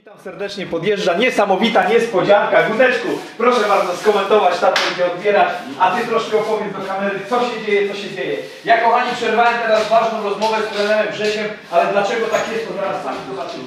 Witam serdecznie, podjeżdża niesamowita niespodzianka. Gudeczku, proszę bardzo skomentować, tato będzie odbierać, a ty troszkę opowiedz do kamery, co się dzieje, co się dzieje. Ja kochani przerwałem teraz ważną rozmowę z trenerem Grzesiem, ale dlaczego tak jest, to zaraz sami zobaczymy.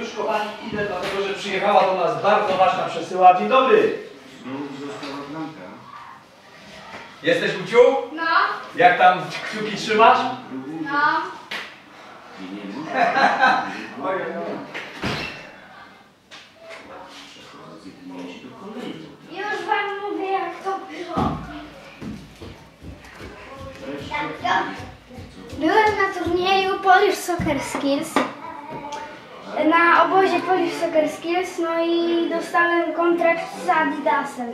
Już kochani idę, dlatego że przyjechała do nas bardzo ważna przesyła. Dzień dobry! Jesteś Guciu? Jak tam kciuki trzymasz? no. Już wam mówię jak to było. Byłem na turnieju Polish Soccer Skills. Na obozie Polish Soccer Skills, no i dostałem kontrakt z Adidasem.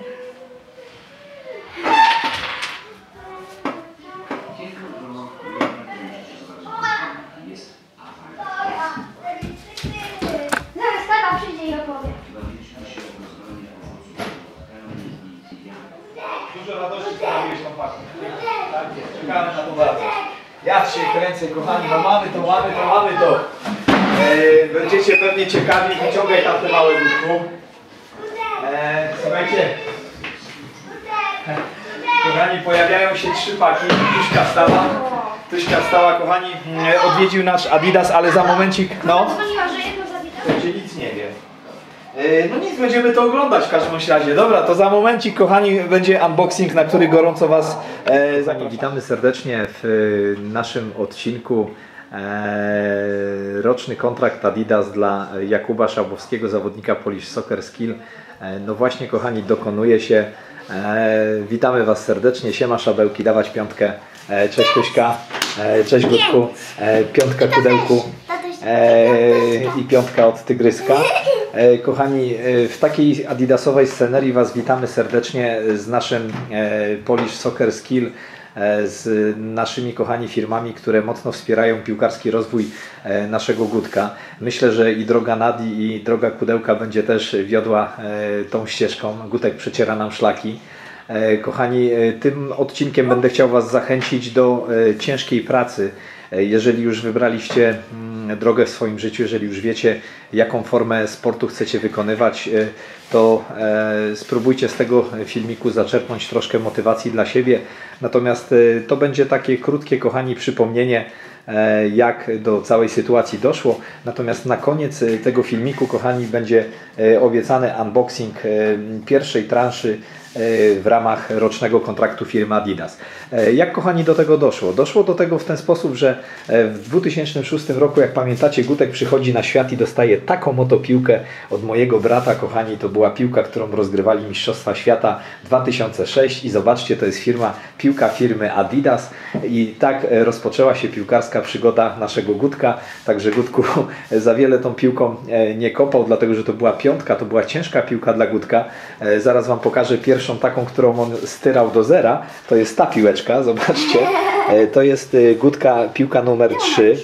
Ja się kręcę, kochani, no mamy to, mamy to, mamy to. E, będziecie pewnie ciekawi, wyciągaj tam te małe budku. E, słuchajcie, kochani, pojawiają się trzy paki. Tuśka stała, Tuśka stała, kochani, e, odwiedził nasz Adidas, ale za momencik, no. Że jedno nic nie wiem. E, No nic, będziemy to oglądać w każdym razie. Dobra, to za momencik, kochani, będzie unboxing, na który gorąco Was e, zapraszam. Witamy serdecznie w e, naszym odcinku. E, roczny kontrakt Adidas dla Jakuba Szabowskiego, zawodnika Polish Soccer Skill. E, no właśnie, kochani, dokonuje się. E, witamy Was serdecznie. Siema Szabełki, dawać piątkę. E, cześć Kuśka, e, cześć Gutku, e, piątka Kudełku e, i piątka od Tygryska. E, Kochani, e, w takiej adidasowej scenerii Was witamy serdecznie z naszym e, Polish Soccer Skill, e, z naszymi kochani firmami, które mocno wspierają piłkarski rozwój e, naszego Gutka. Myślę, że i droga Nadi i droga Kudełka będzie też wiodła e, tą ścieżką. Gutek przeciera nam szlaki. E, Kochani, e, tym odcinkiem będę chciał Was zachęcić do e, ciężkiej pracy. E, Jeżeli już wybraliście mm, drogę w swoim życiu, jeżeli już wiecie, jaką formę sportu chcecie wykonywać, e, to e, spróbujcie z tego filmiku zaczerpnąć troszkę motywacji dla siebie. Natomiast to będzie takie krótkie, kochani, przypomnienie, jak do całej sytuacji doszło. Natomiast na koniec tego filmiku, kochani, będzie obiecany unboxing pierwszej transzy w ramach rocznego kontraktu firmy Adidas. E, Jak kochani do tego doszło? Doszło do tego w ten sposób, że e, w 2006 roku, jak pamiętacie, Gutek przychodzi na świat i dostaje taką oto piłkę od mojego brata, kochani, to była piłka, którą rozgrywali Mistrzostwa Świata 2006 i zobaczcie, to jest firma, piłka firmy Adidas i tak e, rozpoczęła się piłkarska przygoda naszego Gutka, także Gutku za wiele tą piłką nie kopał, dlatego że to była piątka, to była ciężka piłka dla Gutka. Zaraz Wam pokażę pierwszą taką, którą on styrał do zera, to jest ta piłeczka, zobaczcie, E, to jest e, Gutka piłka numer 3.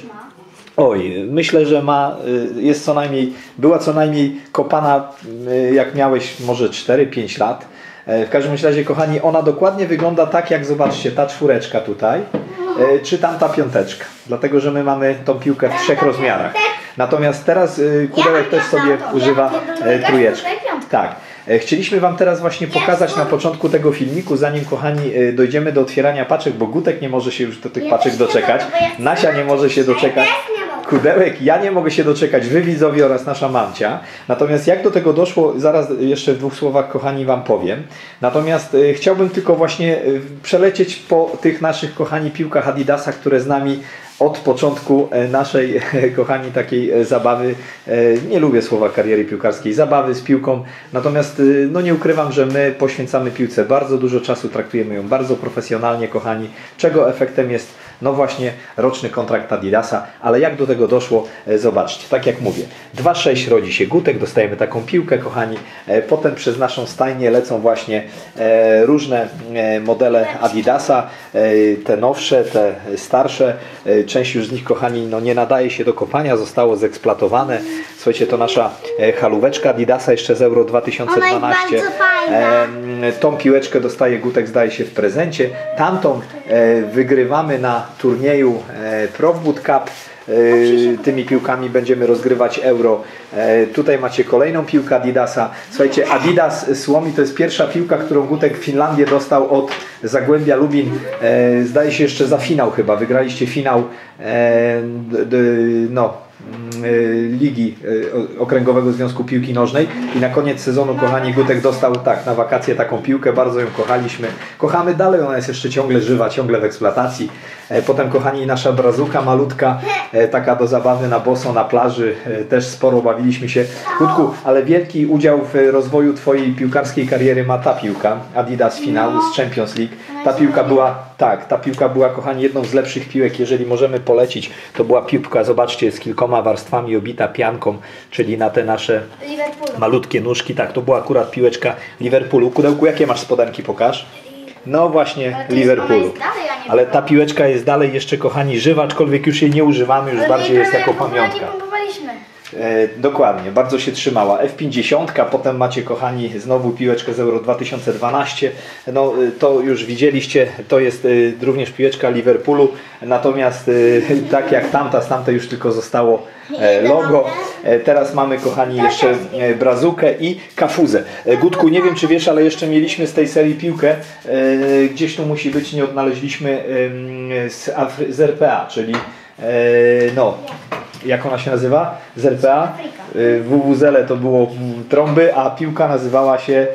Oj, myślę, że ma, y, jest co najmniej, była co najmniej kopana, y, jak miałeś może 4-5 lat. E, W każdym razie, kochani, ona dokładnie wygląda tak, jak zobaczcie, ta czwóreczka tutaj, e, czy tamta piąteczka. Dlatego, że my mamy tą piłkę w trzech rozmiarach. Natomiast teraz y, Kudełek też sobie używa trójeczki. Tak. E, Chcieliśmy Wam teraz właśnie pokazać na początku tego filmiku, zanim kochani e, dojdziemy do otwierania paczek, bo Gutek nie może się już do tych paczek doczekać. Nasia nie może się doczekać. Kudełek, ja nie mogę się doczekać, wy widzowie oraz nasza mamcia. Natomiast jak do tego doszło, zaraz jeszcze w dwóch słowach, kochani, wam powiem. Natomiast e, chciałbym tylko właśnie przelecieć po tych naszych, kochani, piłkach Adidasa, które z nami od początku e, naszej, kochani, takiej e, zabawy, e, nie lubię słowa kariery piłkarskiej, zabawy z piłką, natomiast e, no nie ukrywam, że my poświęcamy piłce. Bardzo dużo czasu, traktujemy ją bardzo profesjonalnie, kochani, czego efektem jest no właśnie roczny kontrakt Adidasa, ale jak do tego doszło, e, zobaczcie, tak jak mówię, 2-6 rodzi się Gutek, dostajemy taką piłkę, kochani, e, potem przez naszą stajnię lecą właśnie e, różne modele Adidasa, te nowsze, te starsze, część już z nich, kochani, no nie nadaje się do kopania, zostało zeeksploatowane, słuchajcie, to nasza halóweczka Adidasa jeszcze z Euro 2012, Ona jest bardzo fajna. Em, tą piłeczkę dostaje Gutek, zdaje się, w prezencie. Tamtą e, wygrywamy na turnieju e, Profwood Cup. E, Tymi piłkami będziemy rozgrywać euro. Tutaj macie kolejną piłkę Adidasa. Słuchajcie, Adidas Słomi to jest pierwsza piłka, którą Gutek w Finlandię dostał od Zagłębia Lubin. Zdaje się jeszcze za finał chyba. Wygraliście finał no, mm, Ligi e, Okręgowego Związku Piłki Nożnej i na koniec sezonu, kochani, Gutek dostał tak na wakacje taką piłkę, bardzo ją kochaliśmy. Kochamy dalej, ona jest jeszcze ciągle żywa, ciągle w eksploatacji. E, Potem, kochani, nasza brazuka malutka, e, taka do zabawy na boso na plaży, e, też sporo bawiliśmy się. Gutku, ale wielki udział w rozwoju Twojej piłkarskiej kariery ma ta piłka, Adidas finału z Champions League. Ta piłka była, tak, ta piłka była, kochani, jedną z lepszych piłek, jeżeli możemy polecić. To była piłka, zobaczcie, z kilkoma warstwami obita pianką, czyli na te nasze malutkie nóżki. Tak, to była akurat piłeczka Liverpoolu. Kudełku, jakie masz spodenki, pokaż? No właśnie, Ale Liverpoolu. dalej, Ale ta piłeczka jest dalej jeszcze, kochani, żywa, aczkolwiek już jej nie używamy, już bardziej jest jako pamiątka. Nie pompowaliśmy. E, dokładnie, bardzo się trzymała. F50, potem macie kochani znowu piłeczkę z Euro 2012. No e, to już widzieliście, to jest e, również piłeczka Liverpoolu, natomiast tak jak tamta, z tamtej już tylko zostało logo. Teraz mamy kochani jeszcze brazukę i kafuzę. Gutku, nie wiem czy wiesz, ale jeszcze mieliśmy z tej serii piłkę, gdzieś tu musi być, nie odnaleźliśmy z, Afry- z RPA, czyli no, jak ona się nazywa? Z RPA. Y, W WWZL to było trąby, a piłka nazywała się.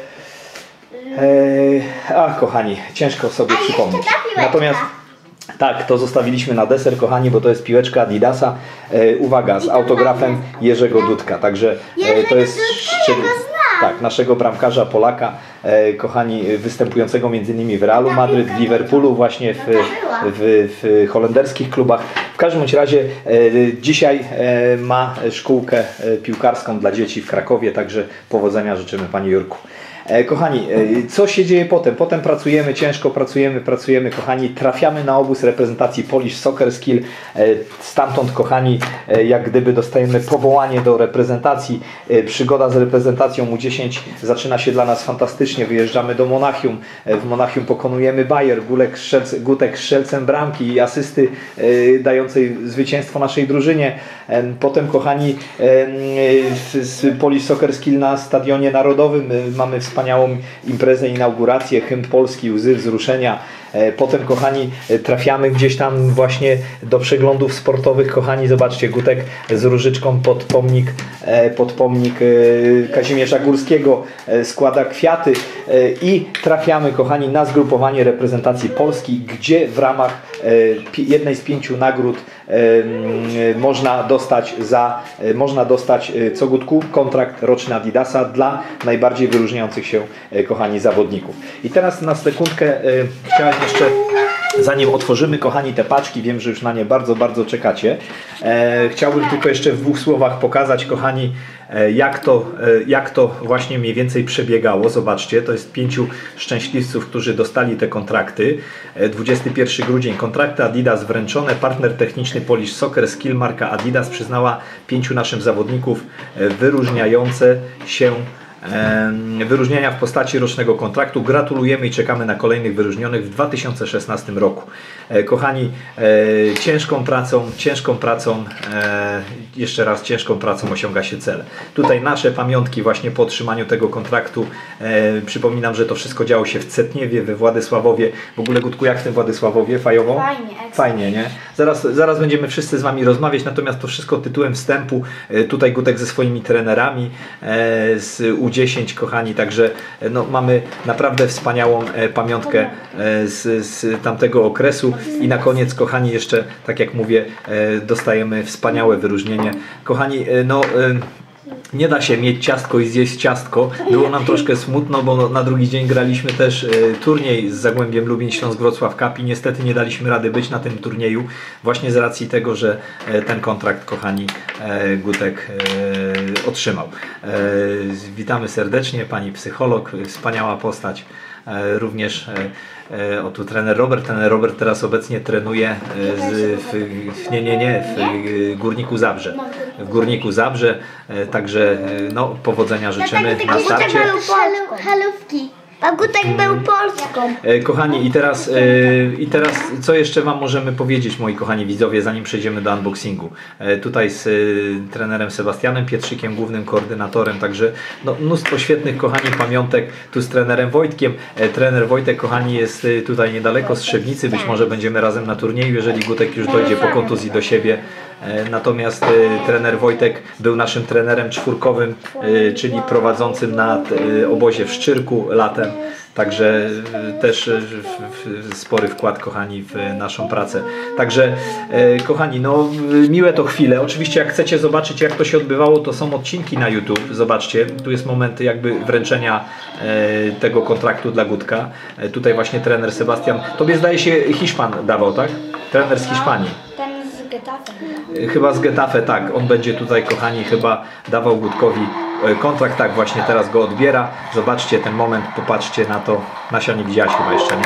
E, a kochani, ciężko sobie A przypomnieć. Natomiast tak, to zostawiliśmy na deser, kochani, bo to jest piłeczka Adidasa. E, uwaga, z autografem Jerzego Dudka. Także e, to jest szczyt- tak, naszego bramkarza Polaka, e, kochani, występującego innymi w Realu Madryt, w Liverpoolu, właśnie w, w, w holenderskich klubach. Każdym razie e, dzisiaj e, ma szkółkę e, piłkarską dla dzieci w Krakowie, także powodzenia życzymy Panie Jurku. E, Kochani, e, co się dzieje potem? Potem pracujemy, ciężko pracujemy, pracujemy, kochani, trafiamy na obóz reprezentacji Polish Soccer Skill. E, Stamtąd, kochani, jak gdyby dostajemy powołanie do reprezentacji. Przygoda z reprezentacją U10 zaczyna się dla nas fantastycznie. Wyjeżdżamy do Monachium. W Monachium pokonujemy Bayer, Gulek Strzelc, Gutek strzelcem bramki i asysty dającej zwycięstwo naszej drużynie. Em, Potem, kochani, Polish Soccer Skill na Stadionie Narodowym mamy wspaniałą imprezę, inaugurację, hymn polski, łzy wzruszenia. E, Potem, kochani, e, trafiamy gdzieś tam właśnie do przeglądów sportowych. Kochani, zobaczcie, Gutek z różyczką pod pomnik, e, pod pomnik Kazimierza Górskiego składa kwiaty i trafiamy, kochani, na zgrupowanie reprezentacji Polski, gdzie w ramach jednej z pięciu nagród można dostać za, można dostać co Gutku kontrakt roczny Adidasa dla najbardziej wyróżniających się, kochani, zawodników. I teraz na sekundkę chciałem jeszcze Zanim otworzymy, kochani, te paczki, wiem, że już na nie bardzo, bardzo czekacie. E, chciałbym tylko jeszcze w dwóch słowach pokazać, kochani, e, jak, to, e, jak to właśnie mniej więcej przebiegało. Zobaczcie, to jest pięciu szczęśliwców, którzy dostali te kontrakty. E, 21 grudzień, kontrakty Adidas wręczone. Partner techniczny Polish Soccer Skill marka Adidas przyznała pięciu naszym zawodników e, wyróżniające się wyróżnienia w postaci rocznego kontraktu. Gratulujemy i czekamy na kolejnych wyróżnionych w 2016 roku. E, Kochani, e, ciężką pracą, ciężką pracą, e, jeszcze raz ciężką pracą osiąga się cele. Tutaj nasze pamiątki właśnie po otrzymaniu tego kontraktu. E, Przypominam, że to wszystko działo się w Cetniewie, we Władysławowie. W ogóle Gutku, jak w tym Władysławowie? Fajowo? Fajnie, ekstra. Fajnie, nie? Zaraz, zaraz będziemy wszyscy z Wami rozmawiać, natomiast to wszystko tytułem wstępu. E, Tutaj Gutek ze swoimi trenerami e, z U10, kochani, także e, no, mamy naprawdę wspaniałą e, pamiątkę e, z, z tamtego okresu i na koniec, kochani, jeszcze, tak jak mówię, dostajemy wspaniałe wyróżnienie. Kochani, e, no... e, nie da się mieć ciastko i zjeść ciastko. Było nam troszkę smutno, bo na drugi dzień graliśmy też e, turniej z Zagłębiem Lubin Śląsk Wrocław Cup i niestety nie daliśmy rady być na tym turnieju właśnie z racji tego, że ten kontrakt kochani Gutek otrzymał. Witamy serdecznie, pani psycholog, wspaniała postać. E, Również e, e, o tu trener Robert. Trener Robert teraz obecnie trenuje z, w, w, nie, nie, nie, w Górniku Zabrze. W Górniku Zabrze, także no, powodzenia życzymy Dlatego na starcie. halówki. Pagutek był Polską. E, Kochani, i teraz, e, i teraz co jeszcze Wam możemy powiedzieć, moi kochani widzowie, zanim przejdziemy do unboxingu. E, Tutaj z e, trenerem Sebastianem Pietrzykiem, głównym koordynatorem, także no, mnóstwo świetnych, kochani, pamiątek. Tu z trenerem Wojtkiem. E, Trener Wojtek, kochani, jest e, tutaj niedaleko z Trzebnicy. Być może będziemy razem na turnieju, jeżeli Gutek już dojdzie po kontuzji do siebie. E, Natomiast e, trener Wojtek był naszym trenerem czwórkowym, e, czyli prowadzącym na obozie w Szczyrku latem. Także też spory wkład, kochani, w naszą pracę. Także, kochani, no miłe to chwile. Oczywiście, jak chcecie zobaczyć, jak to się odbywało, to są odcinki na YouTube. Zobaczcie, tu jest moment jakby wręczenia tego kontraktu dla Gutka. Tutaj właśnie trener Sebastian. Tobie zdaje się Hiszpan dawał, tak? Trener z Hiszpanii. Getafe. Chyba z Getafe, tak. On będzie tutaj, kochani, chyba dawał Gutkowi e, kontrakt. Tak, właśnie teraz go odbiera. Zobaczcie ten moment, popatrzcie na to. Nasia nie widziałaś chyba jeszcze, nie?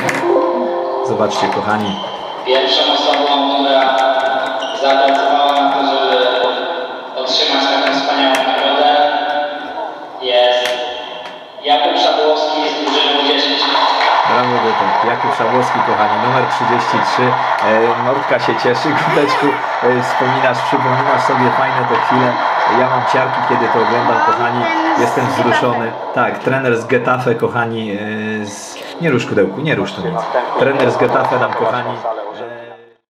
Zobaczcie, kochani. Pierwszą osobą, która zapracowała na to, żeby otrzymać taką wspaniałą nagrodę jest Jakub Szabłowski z drużyny 10. Brawo, Gutek. Jakub Szabłowski, kochani, numer 33. E, Mordka się cieszy, Guteczku. E, wspominasz, przypominasz sobie fajne te chwile. Ja mam ciarki, kiedy to oglądam, kochani. Jestem wzruszony. Tak, trener z Getafe, kochani. E, z... Nie rusz kudełku, nie rusz to nic. Trener z Getafe nam, kochani,